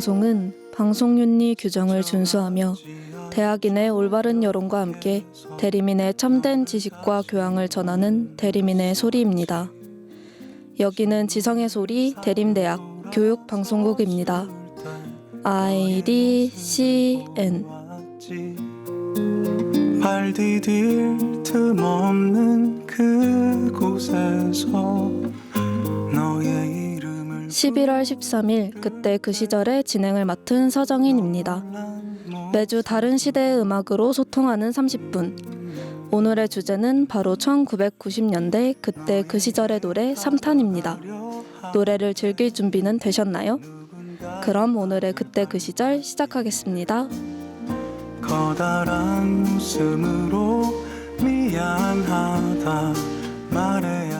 본 방송은 방송윤리 규정을 준수하며 대학인의 올바른 여론과 함께 대리민의 참된 지식과 교양을 전하는 대리민의 소리입니다. 여기는 지성의 소리 대림대학 교육방송국입니다. IDCN 발 디딜 틈 없는 그곳에서 너의 11월 13일 그때 그 시절에 진행을 맡은 서정인입니다. 매주 다른 시대의 음악으로 소통하는 30분. 오늘의 주제는 바로 1990년대 그때 그 시절의 노래 3탄입니다. 노래를 즐길 준비는 되셨나요? 그럼 오늘의 그때 그 시절 시작하겠습니다. 커다란 웃음으로 미안하다 말해야 해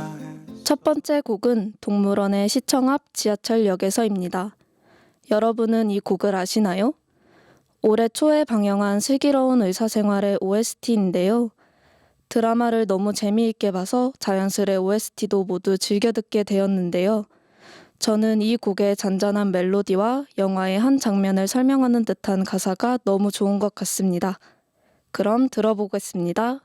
첫 번째 곡은 동물원의 시청 앞 지하철역에서입니다. 여러분은 이 곡을 아시나요? 올해 초에 방영한 슬기로운 의사생활의 OST인데요. 드라마를 너무 재미있게 봐서 자연스레 OST도 모두 즐겨 듣게 되었는데요. 저는 이 곡의 잔잔한 멜로디와 영화의 한 장면을 설명하는 듯한 가사가 너무 좋은 것 같습니다. 그럼 들어보겠습니다.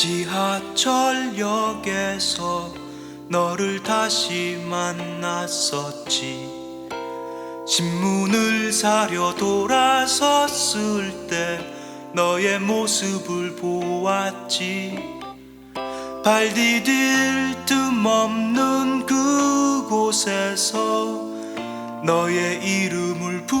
지하철역에서 너를 다시 만났었지. 신문을 사려 돌아섰을 때 너의 모습을 보았지. 발 디딜 틈 없는 그곳에서 너의 이름을 부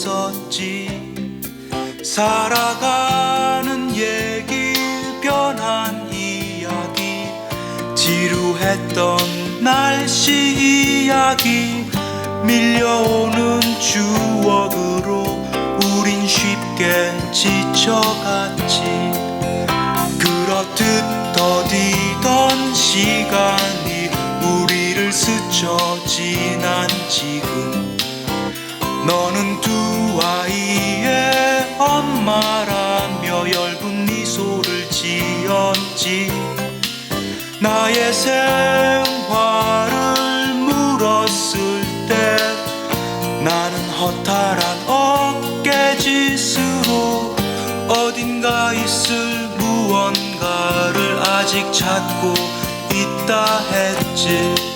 했었지. 살아가는 얘기 변한 이야기 지루했던 날씨 이야기 밀려오는 추억으로 우린 쉽게 지쳐갔지. 그렇듯 더디던 시간이 우리를 스쳐 지난 지금. 너는 두 아이의 엄마라며 엷은 미소를 지었지. 나의 생활을 물었을 때 나는 허탈한 어깨짓으로 어딘가 있을 무언가를 아직 찾고 있다 했지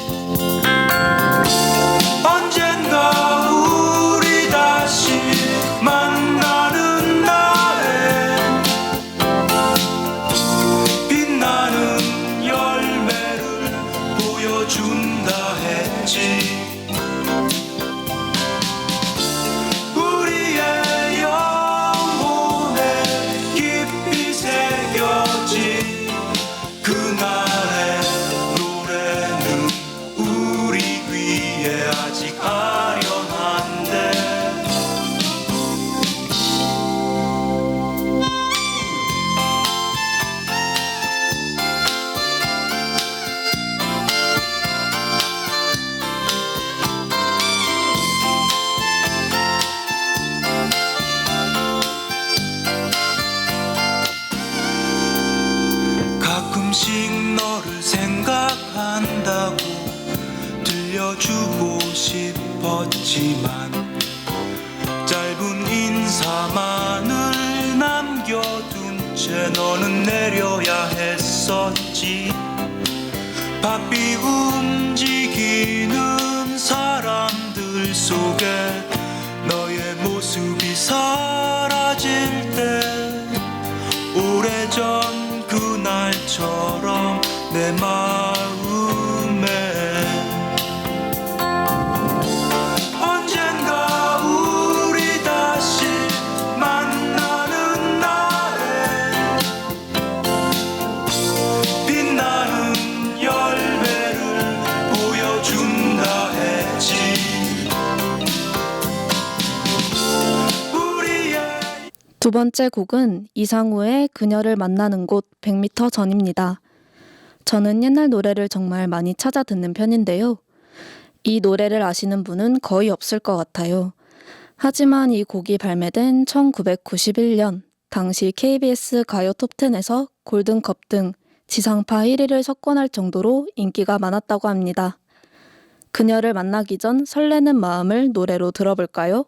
번째 곡은 이상우의 그녀를 만나는 곳 100m 전입니다. 저는 옛날 노래를 정말 많이 찾아 듣는 편인데요. 이 노래를 아시는 분은 거의 없을 것 같아요. 하지만 이 곡이 발매된 1991년, 당시 KBS 가요 톱10에서 골든컵 등 지상파 1위를 석권할 정도로 인기가 많았다고 합니다. 그녀를 만나기 전 설레는 마음을 노래로 들어볼까요?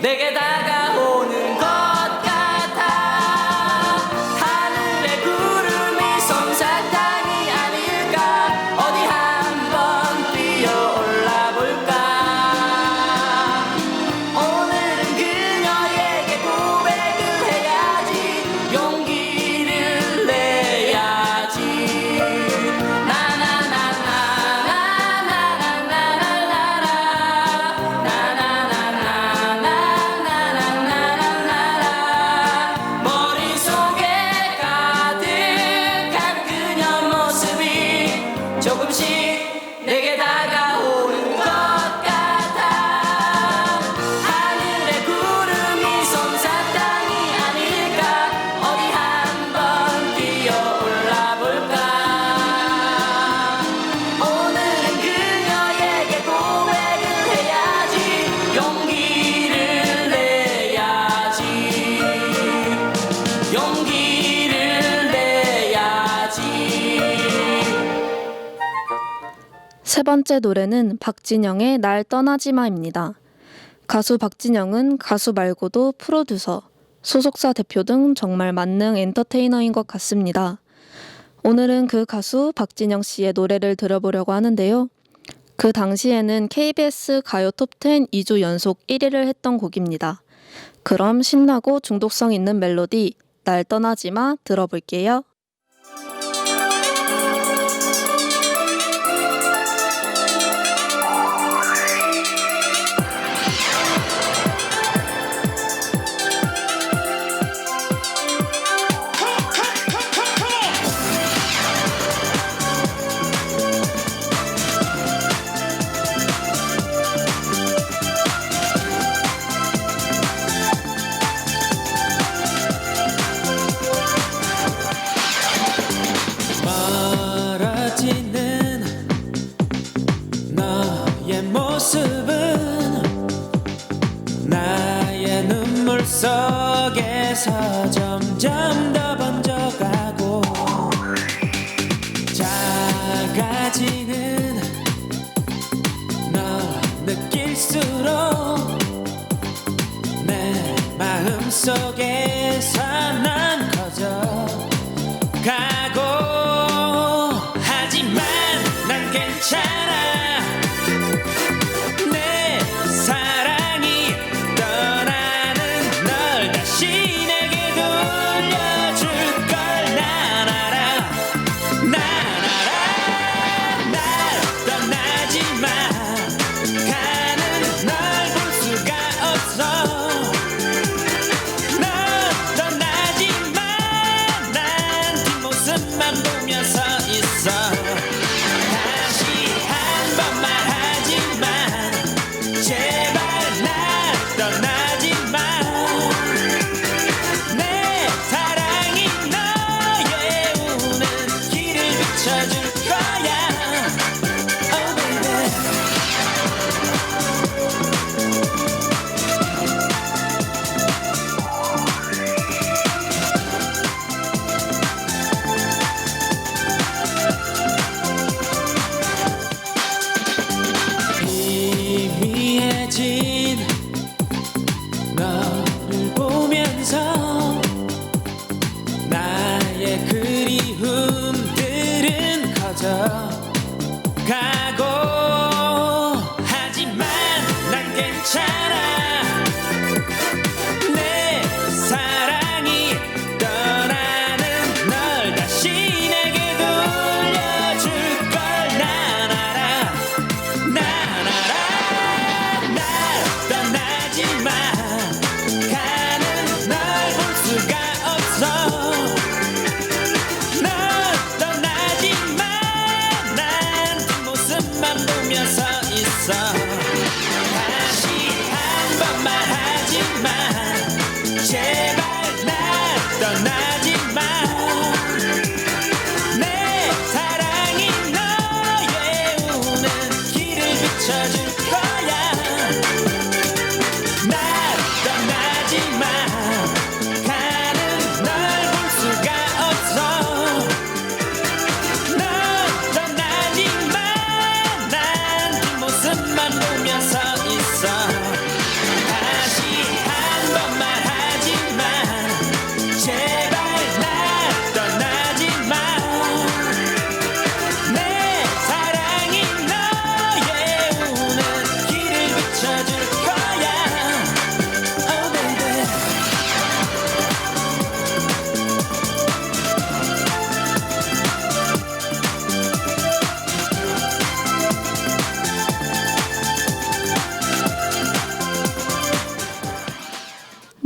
내게 다가오는 세 번째 노래는 박진영의 날 떠나지 마입니다. 가수 박진영은 가수 말고도 프로듀서, 소속사 대표 등 정말 만능 엔터테이너인 것 같습니다. 오늘은 그 가수 박진영 씨의 노래를 들어보려고 하는데요. 그 당시에는 KBS 가요 톱10 2주 연속 1위를 했던 곡입니다. 그럼 신나고 중독성 있는 멜로디 날 떠나지 마 들어볼게요.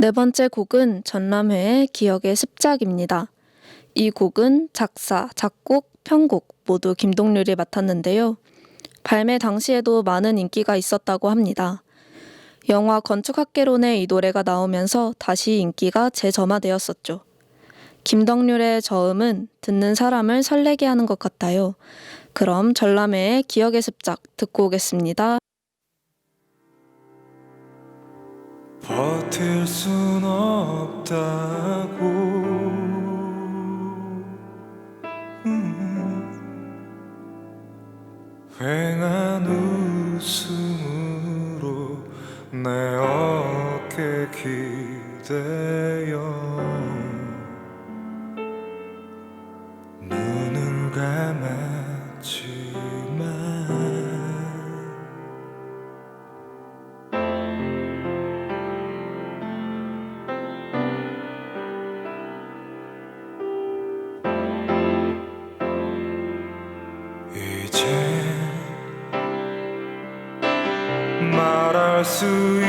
네 번째 곡은 전람회의 기억의 습작입니다. 이 곡은 작사, 작곡, 편곡 모두 김동률이 맡았는데요. 발매 당시에도 많은 인기가 있었다고 합니다. 영화 건축학개론에 이 노래가 나오면서 다시 인기가 재점화되었었죠. 김덕률의 저음은 듣는 사람을 설레게 하는 것 같아요. 그럼 전람회의 기억의 습작 듣고 오겠습니다. 버틸 순 없다고. 음. 휑한 웃음으로 내 어깨 기대어. 눈을 감아 to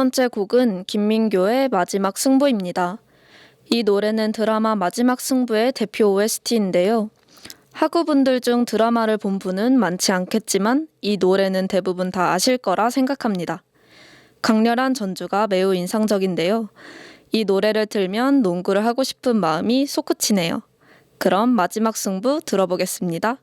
번째 곡은 김민교의 마지막 승부입니다. 이 노래는 드라마 마지막 승부의 대표 OST인데요. 학우분들 중 드라마를 본 분은 많지 않겠지만 이 노래는 대부분 다 아실 거라 생각합니다. 강렬한 전주가 매우 인상적인데요. 이 노래를 들면 농구를 하고 싶은 마음이 솟구치네요. 그럼 마지막 승부 들어보겠습니다.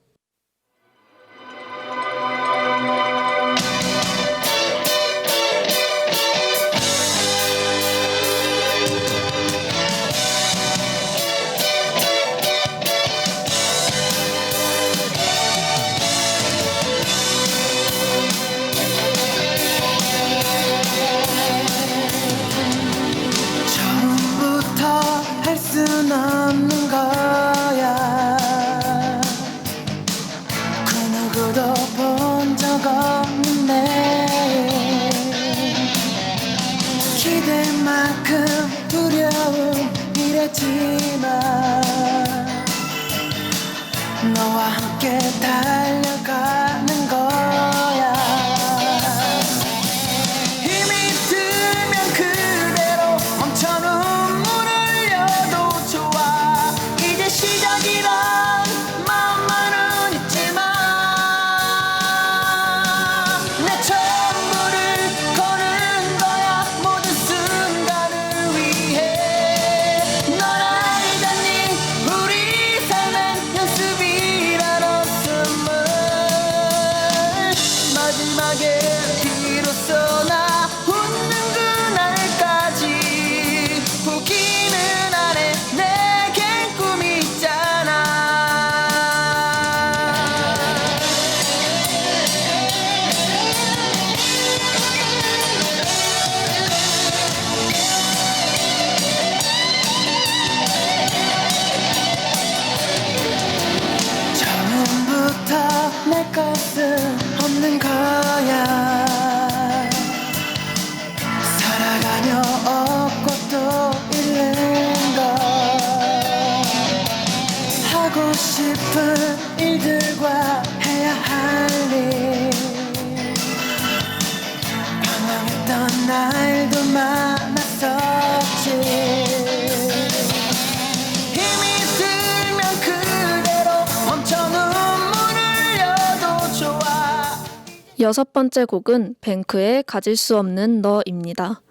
싶은 일들과 해야 할 일 방황했던 날도 많았었지 여섯 번째 곡은 뱅크의 가질 수 없는 너입니다.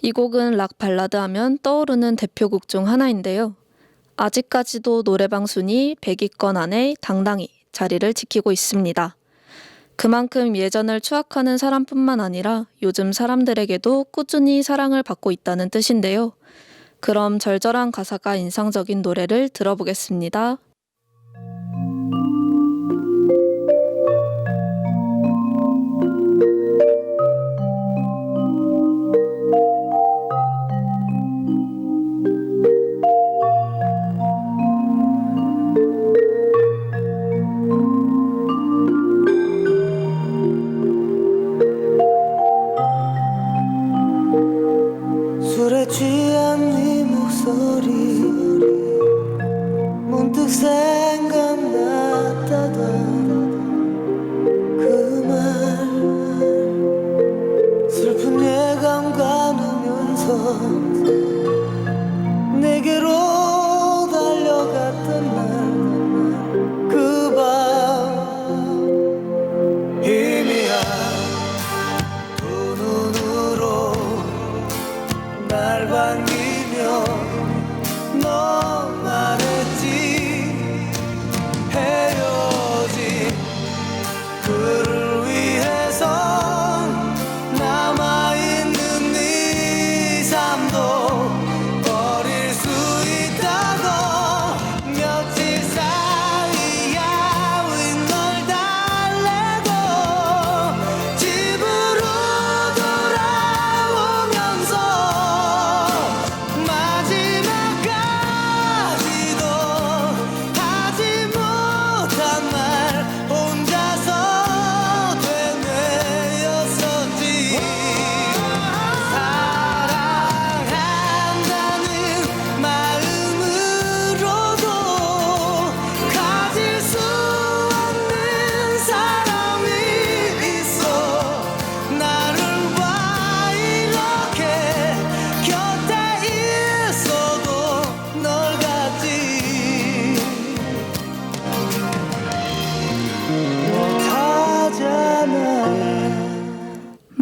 이 곡은 락 발라드 하면 떠오르는 대표곡 중 하나인데요. 아직까지도 노래방 순위 100위권 안에 당당히 자리를 지키고 있습니다. 그만큼 예전을 추억하는 사람뿐만 아니라 요즘 사람들에게도 꾸준히 사랑을 받고 있다는 뜻인데요. 그럼 절절한 가사가 인상적인 노래를 들어보겠습니다.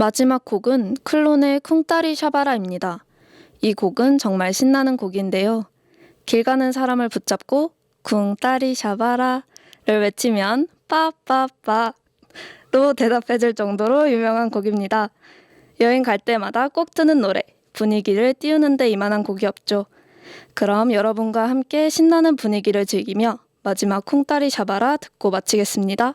마지막 곡은 클론의 쿵따리 샤바라입니다. 이 곡은 정말 신나는 곡인데요. 길 가는 사람을 붙잡고 쿵따리 샤바라를 외치면 빠빠빠로 대답해줄 정도로 유명한 곡입니다. 여행 갈 때마다 꼭 트는 노래, 분위기를 띄우는데 이만한 곡이 없죠. 그럼 여러분과 함께 신나는 분위기를 즐기며 마지막 쿵따리 샤바라 듣고 마치겠습니다.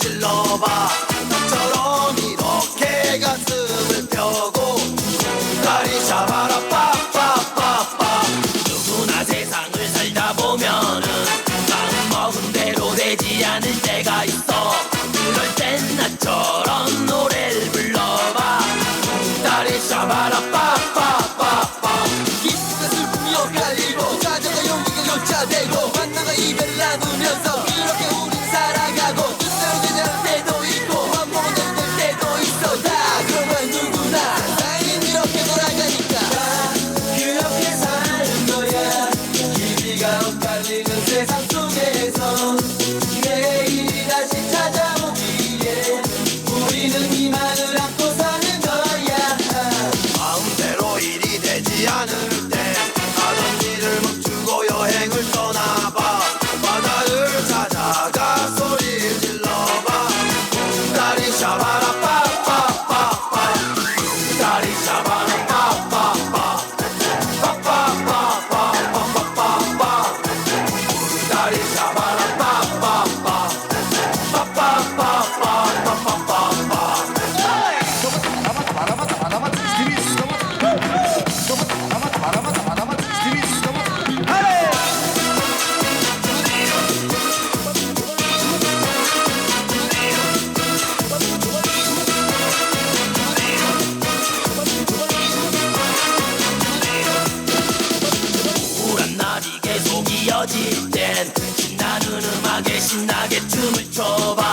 Angelova. imagine 춤을 춰봐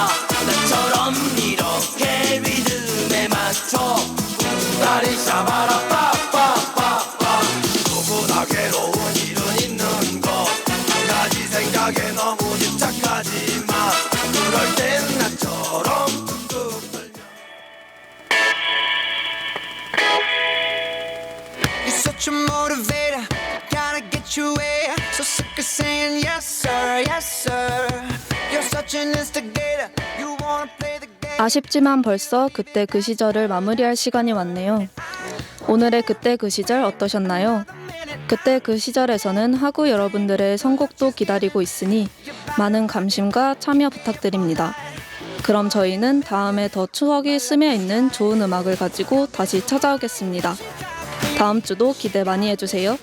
아쉽지만 벌써 그때 그 시절을 마무리할 시간이 왔네요. 오늘의 그때 그 시절 어떠셨나요? 그때 그 시절에서는 하구 여러분들의 선곡도 기다리고 있으니 많은 감심과 참여 부탁드립니다. 그럼 저희는 다음에 더 추억이 스며 있는 좋은 음악을 가지고 다시 찾아오겠습니다. 다음 주도 기대 많이 해주세요.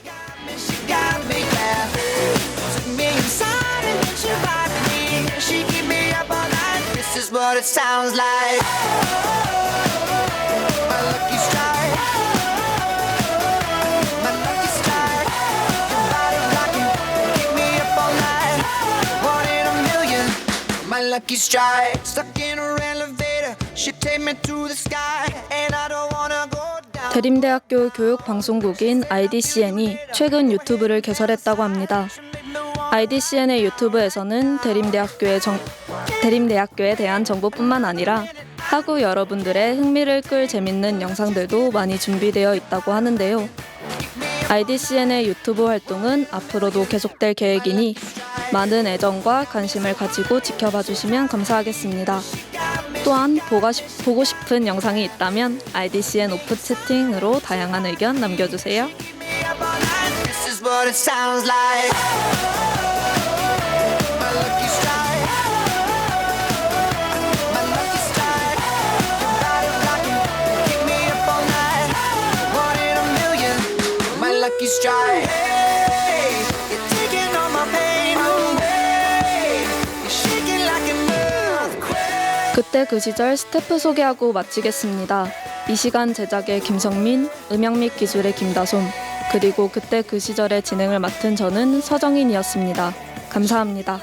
It sounds like. My lucky strike. My lucky strike. Your body rocking, keep me up all night. One in a million. My lucky strike. Stuck in her elevator. She take me to the sky, and I don't wanna go. 대림대학교 교육방송국인 IDCN이 최근 유튜브를 개설했다고 합니다. IDCN의 유튜브에서는 대림대학교의 정, 대림대학교에 대한 정보뿐만 아니라 하구 여러분들의 흥미를 끌 재밌는 영상들도 많이 준비되어 있다고 하는데요. IDCN의 유튜브 활동은 앞으로도 계속될 계획이니 많은 애정과 관심을 가지고 지켜봐 주시면 감사하겠습니다. 또한 싶, 보고 싶은 영상이 있다면 IDCN 오프 채팅으로 다양한 의견 남겨주세요. Is what it sounds like. My lucky strike. My lucky strike. Your body rocking, keep me up all night. One in a million. My lucky strike. Hey, you're taking all my pain away. You're shaking like an earthquake. 그때 그 시절 스태프 소개하고 마치겠습니다. 이 시간 제작의 김성민, 음향 및 기술의 김다솜, 그리고 그때 그 시절의 진행을 맡은 저는 서정인이었습니다. 감사합니다.